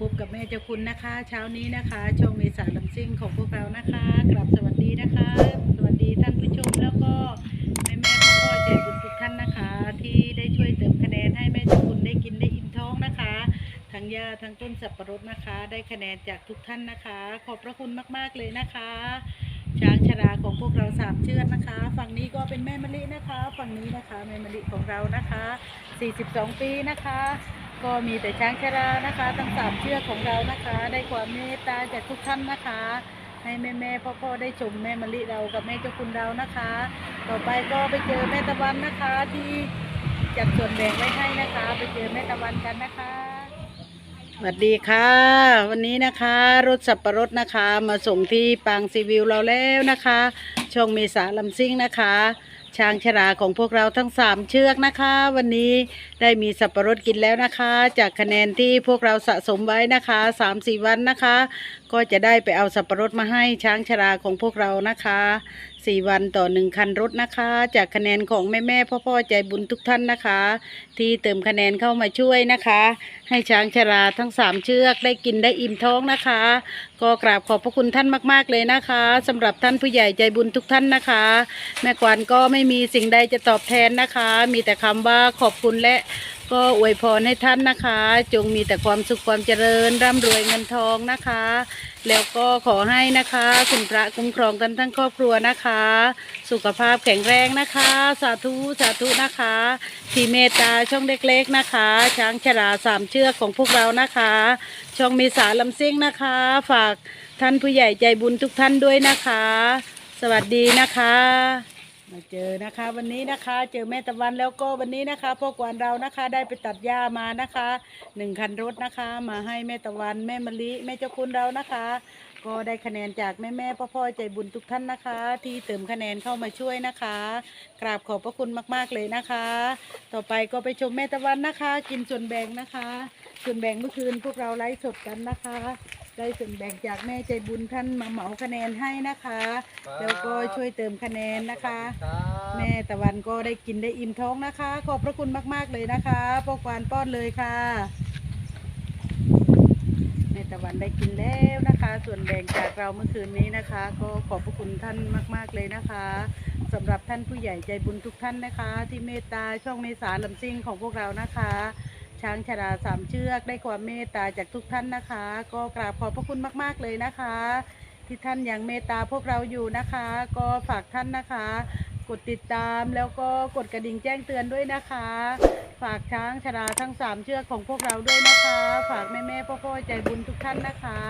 พบกับแม่เจ้าคุณนะคะ เช้านี้นะคะช่องเมษาลำซิ่งของพวกเรานะคะกลับสวัสดีนะคะ สวัสดีท่านผู้ชมแล้วก็แม่แม่พ่อพ่อใจบุญทุกท่านนะคะ ที่ได้ช่วยเติมคะแนนให้แม่เจ้าคุณได้กินได้อิ่มท้องนะคะ ทั้งยาทั้งต้นสับปะรดนะคะ ได้คะแนนจากทุกท่านนะคะ ขอบพระคุณมากๆเลยนะคะช้างชราของพวกเราสามเชือกนะคะ ฝั่งนี้ก็เป็นแม่มะลินะคะ ฝั่งนี้นะคะแม่มะลิของเรานะคะ 42 ปีนะคะ ก็มีแต่ช้างชรานะคะทั้งสามเชือกของเรานะคะ ได้ความเมตตาจากทุกท่านนะคะ ให้แม่แม่พ่อพ่อๆได้ชมแม่มะลิเรากับแม่เจ้าคุณเรานะคะ ต่อไปก็ไปเจอแม่ตะวันนะคะที่จัดส่วนแบ่งไว้ให้นะคะ ไปเจอแม่ตะวันกันนะคะสวัสดีค่ะ วันนี้นะคะรถสับปะรดนะคะ มาส่งที่ปางซีวิวเราแล้วนะคะช่องเมษาลำซิ่งนะคะ ช้างชราของพวกเราทั้งสามเชือกนะคะ วันนี้ได้มีสับปะรดกินแล้วนะคะ จากคะแนนที่พวกเราสะสมไว้นะคะสามสี่วันนะคะ ก็จะได้ไปเอาสับปะรดมาให้ช้างชราของพวกเรานะคะสี่วันต่อหนึ่งคันรถนะคะ จากคะแนนของแม่แม่พ่อพ่อใจบุญทุกท่านนะคะ ที่เติมคะแนนเข้ามาช่วยนะคะ ให้ช้างชราทั้งสามเชือกได้กินได้อิ่มท้องนะคะ ก็กราบขอบพระคุณท่านมาก ๆเลยนะคะสำหรับท่านผู้ใหญ่ใจบุญทุกท่านนะคะ แม่กวนก็ไม่ไม่มีสิ่งใดจะตอบแทนนะคะ มีแต่คำว่าขอบคุณและก็อวยพรให้ท่านนะคะ จงมีแต่ความสุขความเจริญร่ำรวยเงินทองนะคะ แล้วก็ขอให้นะคะคุณพระคุ้มครองกันทั้งครอบครัวนะคะ สุขภาพแข็งแรงนะคะ สาธุสาธุนะคะที่เมตตาช่องเล็กๆนะคะ ช้างชราสามเชือกของพวกเรานะคะ ช่องมีสาลำซิ่งนะคะ ฝากท่านผู้ใหญ่ใจบุญทุกท่านด้วยนะคะ สวัสดีนะคะ มาเจอนะคะ วันนี้นะคะ เจอแม่ตะวันแล้วก็วันนี้นะคะพ่อกวนเรานะคะได้ไปตัดหญ้ามานะคะหนึ่งคันรถนะคะ มาให้แม่ตะวันแม่มะลิแม่เจ้าคุณเรานะคะ ก็ได้คะแนนจากแม่แม่พ่อพ่อใจบุญทุกท่านนะคะ ที่เติมคะแนนเข้ามาช่วยนะคะ กราบขอบพระคุณมากๆเลยนะคะ ต่อไปก็ไปชมแม่ตะวันนะคะ กินส่วนแบ่งนะคะ ส่วนแบ่งเมื่อคืนพวกเราไลฟ์สดกันนะคะ ได้ส่วนแบ่งจากแม่ใจบุญท่านมาเหมาคะแนนให้นะคะ แล้วก็ช่วยเติมคะแนนนะคะ แม่ตะวันก็ได้กินได้อิ่มท้องนะคะ ขอบพระคุณมาก ๆ เลยนะคะพ่อกวานป้อนเลยค่ะ แม่ตะวันได้กินแล้วนะคะ ส่วนแบ่งจากเราเมื่อคืนนี้นะคะ ก็ขอบพระคุณท่านมาก ๆ เลยนะคะสำหรับท่านผู้ใหญ่ใจบุญทุกท่านนะคะ ที่เมตตาช่องเมษาลำซิ่งของพวกเรานะคะ ช้างชราสามเชือกได้ความเมตตาจากทุกท่านนะคะ ก็กราบขอบพระคุณมาก ๆ เลยนะคะ ที่ท่านยังเมตตาพวกเราอยู่นะคะ ก็ฝากท่านนะคะ กดติดตามแล้วก็กดกระดิ่งแจ้งเตือนด้วยนะคะ ฝากช้างชราทั้งสามเชือกของพวกเราด้วยนะคะ ฝากแม่แม่ๆพ่อพ่อๆใจบุญทุกท่านนะคะ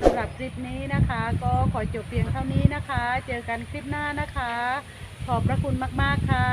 สำหรับคลิปนี้นะคะ ก็ขอจบเพียงเท่านี้นะคะ เจอกันคลิปหน้านะคะ ขอบพระคุณมาก ๆ ค่ะ